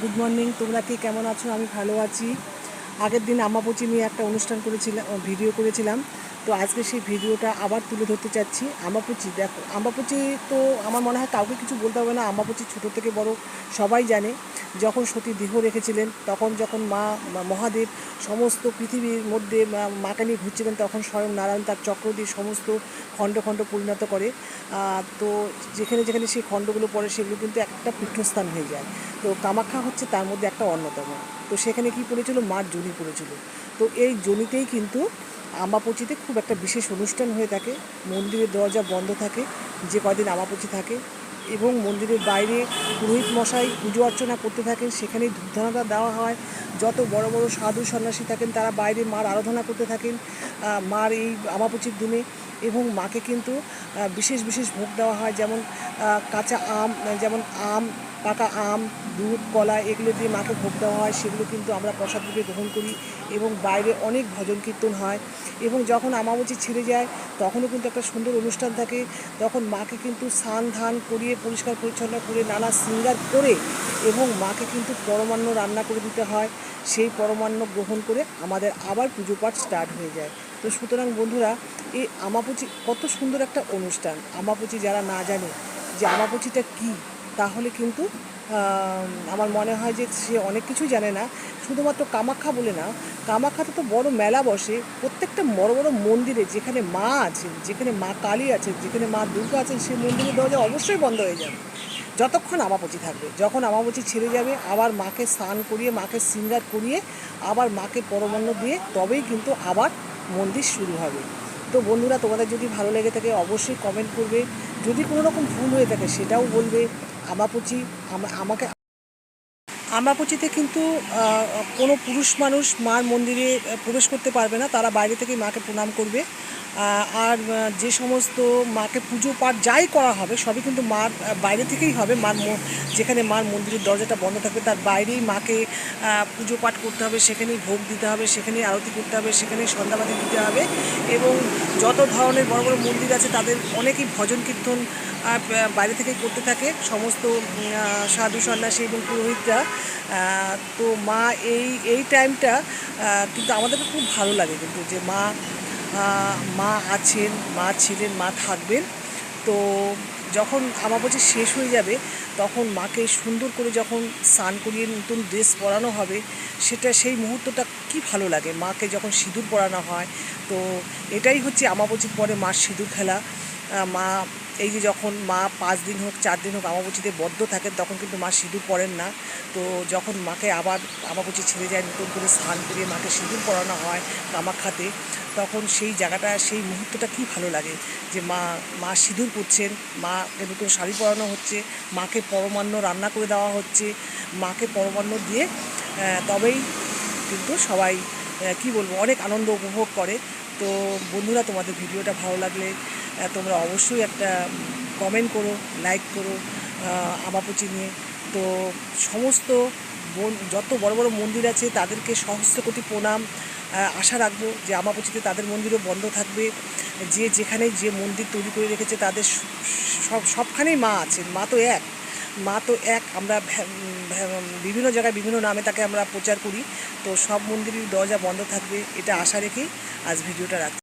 Good morning তোমরা কি কেমন আছো? আমি ভালো আছি। আগের দিন আমাপুচি নিয়ে একটা অনুষ্ঠান করেছিলাম ভিডিও করেছিলাম। তো আজকে সেই ভিডিওটা আবার তুলে ধরতে চাচ্ছি। আমাপুচি দেখো আমাপুচি তো আমার মনে হয় কাউকে কিছু বলতে হবে না। আমাপুচি ছোটো থেকে বড়, সবাই জানে। যখন সতী দেহ রেখেছিলেন, তখন যখন মা মহাদেব সমস্ত পৃথিবীর মধ্যে মাকে নিয়ে ঘুরছিলেন, তখন স্বয়ং নারায়ণ তার চক্র দিয়ে সমস্ত খণ্ড খণ্ড পরিণত করে। তো যেখানে যেখানে সেই খণ্ডগুলো পড়ে, সেগুলো কিন্তু একটা পীঠস্থান হয়ে যায়। তো কামাখ্যা হচ্ছে তার মধ্যে একটা অন্যতম। তো সেখানে কি পড়েছিল? মার জনি পড়েছিল। তো এই জনিতেই কিন্তু আমাপচিতে খুব একটা বিশেষ অনুষ্ঠান হয়ে থাকে। মন্দিরের দরজা বন্ধ থাকে, যে কদিন আমাপচি থাকে এবং মন্দিরের বাইরে পুরোহিত মশাই পুজো অর্চনা করতে থাকেন। সেখানেই ধূপধানাটা দেওয়া হয়। যত বড় বড় সাধু সন্ন্যাসী থাকেন, তারা বাইরে মার আরাধনা করতে থাকেন। মার এই আমাপচির দিনে এবং মাকে কিন্তু বিশেষ বিশেষ ভোগ দেওয়া হয়, যেমন কাঁচা আম, যেমন আম, পাকা আম, দুধ, কলা, এগুলো দিয়ে মাকে ভোগ দেওয়া হয়, সেগুলো কিন্তু আমরা প্রসাদ রূপে গ্রহণ করি এবং বাইরে অনেক ভজন কীর্তন হয় এবং যখন আমাবচি ছেড়ে যায়, তখনও কিন্তু একটা সুন্দর অনুষ্ঠান থাকে। তখন মাকে কিন্তু স্নান, ধান করিয়ে পরিষ্কার, পরিচ্ছন্ন করে নানা সিঙ্গার করে এবং মাকে কিন্তু পরমান্ন রান্না করে দিতে হয়। সেই পরমান্ন গ্রহণ করে আমাদের আবার পুজো পাঠ স্টার্ট হয়ে যায়। তো সুতরাং বন্ধুরা, এই আমাপুচি কত সুন্দর একটা অনুষ্ঠান। আমাপুচি যারা না জানে যে আমাপুচিটা কী, তাহলে কিন্তু আমার মনে হয় যে সে অনেক কিছু জানে না। শুধুমাত্র কামাখ্যা বলে না, কামাখ্যাতে তো বড় মেলা বসে। প্রত্যেকটা বড় বড় মন্দিরে যেখানে মা আছেন, যেখানে মা কালী আছেন, যেখানে মা দুর্গা আছেন, সেই মন্দিরের দরজা অবশ্যই বন্ধ হয়ে যাবে। যতক্ষণ আমাপচি থাকবে, যখন আমাপচি ছেড়ে যাবে, আবার মাকে স্নান করিয়ে, মাকে সিঙ্গার করিয়ে, আবার মাকে পরমান্ন দিয়ে, তবেই কিন্তু আবার মন্দির শুরু হবে। তো বন্ধুরা, তোমাদের যদি ভালো লেগে থাকে, অবশ্যই কমেন্ট করবে। যদি কোনো রকম ভুল হয়ে থাকে, সেটাও বলবে। আমাপুচি আমা- আমাকে আমাপুচিতে কিন্তু কোনো পুরুষ মানুষ মার মন্দিরে প্রবেশ করতে পারবে না, তারা বাইরে থেকে মাকে প্রণাম করবে। আর যে সমস্ত মাকে পুজো পাঠ যাই করা হবে, সবই কিন্তু মার বাইরে থেকেই হবে। মার যেখানে মার মন্দিরের দরজাটা বন্ধ থাকবে, তার বাইরেই মাকে পুজো পাঠ করতে হবে, সেখানেই ভোগ দিতে হবে, সেখানেই আরতি করতে হবে, সেখানেই সন্ধ্যাবাতি দিতে হবে এবং যত ধরনের বড় বড় মন্দির আছে, তাদের অনেকেই ভজন কীর্তন বাইরে থেকে করতে থাকে। সমস্ত সাধু সন্ন্যাসী এবং পুরোহিতরা তো মা এই এই টাইমটা কিন্তু আমাদের খুব ভালো লাগে কিন্তু যে মা মা আছেন, মা ছিলেন, মা থাকবেন। তো যখন আমার বলছে শেষ হয়ে যাবে, তখন মাকে সুন্দর করে যখন স্নান করিয়ে নতুন ড্রেস পরানো হবে, সেটা সেই মুহূর্তটা কি ভালো লাগে। মাকে যখন সিঁদুর পরানো হয়, তো এটাই হচ্ছে আমাবচির পরে মার সিঁদুর খেলা। মা এই যে যখন মা পাঁচ দিন হোক, চার দিন হোক আমাবচিতে বদ্ধ থাকেন, তখন কিন্তু মা সিঁদুর পরেন না। তো যখন মাকে আবার আমাবচি ছেড়ে যায়, নতুন করে স্নান করিয়ে মাকে সিঁদুর পরানো হয় কামাখ্যাতে, তখন সেই জায়গাটা, সেই মুহূর্তটা কি ভালো লাগে? যে মা মা সিঁদুর পরছেন, মাকে নতুন শাড়ি পরানো হচ্ছে, মাকে পরমান্ন রান্না করে দেওয়া হচ্ছে, মাকে পরমান্ন দিয়ে তবেই কিন্তু সবাই কি বলব, অনেক আনন্দ উপভোগ করে। তো বন্ধুরা, তোমাদের ভিডিওটা ভালো লাগলে তোমরা অবশ্যই একটা কমেন্ট করো লাইক করো আমাপুচি নিয়ে। তো সমস্ত যত বড় বড় মন্দির আছে, তাদেরকে সহস্র কোটি প্রণাম আশা রাখব যে আমাপুচিতে তাদের মন্দিরও বন্ধ থাকবে। যে যেখানে যে মন্দির তৈরি করে রেখেছে, তাদের সব সবখানেই মা আছেন, মা তো এক। মা তো এক, আমরা বিভিন্ন জায়গায় বিভিন্ন নামে তাকে আমরা প্রচার করি। তো সব মন্দিরের দরজা বন্ধ থাকবে, এটা আশা রেখেই আজ ভিডিওটা রাখছি।